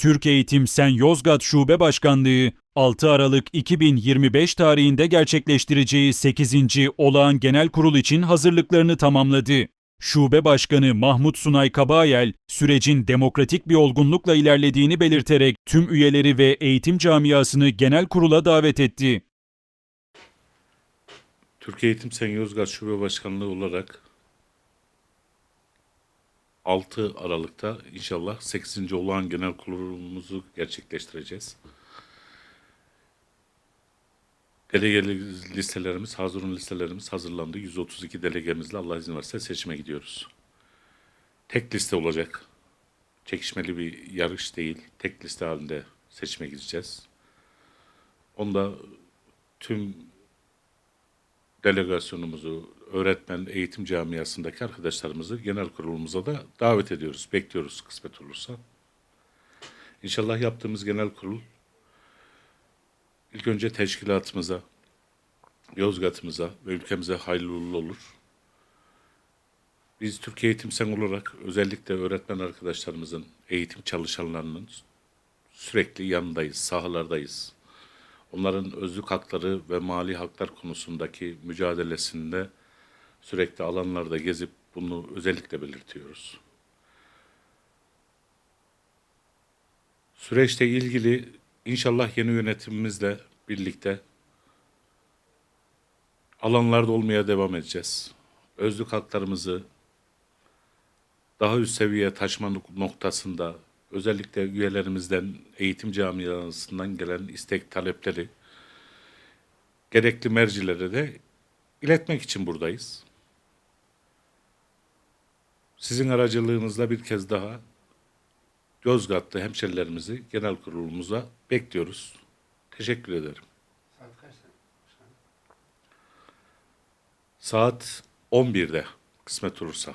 Türk Eğitim Sen Yozgat Şube Başkanlığı 6 Aralık 2025 tarihinde gerçekleştireceği 8. Olağan Genel Kurul için hazırlıklarını tamamladı. Şube Başkanı Mahmut Sunay Kabayel, sürecin demokratik bir olgunlukla ilerlediğini belirterek tüm üyeleri ve eğitim camiasını genel kurula davet etti. Türkiye Eğitim Sen Yozgat Şube Başkanlığı olarak 6 Aralık'ta inşallah 8. olağan genel kurulumuzu gerçekleştireceğiz. Delege listelerimiz, hazırın listelerimiz hazırlandı. 132 delegemizle Allah izin verirse seçime gidiyoruz. Tek liste olacak. Çekişmeli bir yarış değil. Tek liste halinde seçime gideceğiz. Onda tüm delegasyonumuzu, öğretmen eğitim camiasındaki arkadaşlarımızı genel kurulumuza da davet ediyoruz. Bekliyoruz kısmet olursa. İnşallah yaptığımız genel kurul ilk önce teşkilatımıza, Yozgat'ımıza ve ülkemize hayırlı uğurlu olur. Biz Türkiye Eğitim Sen olarak özellikle öğretmen arkadaşlarımızın, eğitim çalışanlarının sürekli yanındayız, sahalardayız onların özlük hakları ve mali haklar konusundaki mücadelesinde sürekli alanlarda gezip bunu özellikle belirtiyoruz. Süreçte ilgili inşallah yeni yönetimimizle birlikte alanlarda olmaya devam edeceğiz. Özlük haklarımızı daha üst seviyeye taşıma noktasında özellikle üyelerimizden, eğitim camiasından gelen istek talepleri gerekli mercilere de iletmek için buradayız. Sizin aracılığınızla bir kez daha Yozgatlı hemşerilerimizi genel kurulumuza bekliyoruz. Teşekkür ederim. Saat kaçta? Saat 11'de kısmet olursa.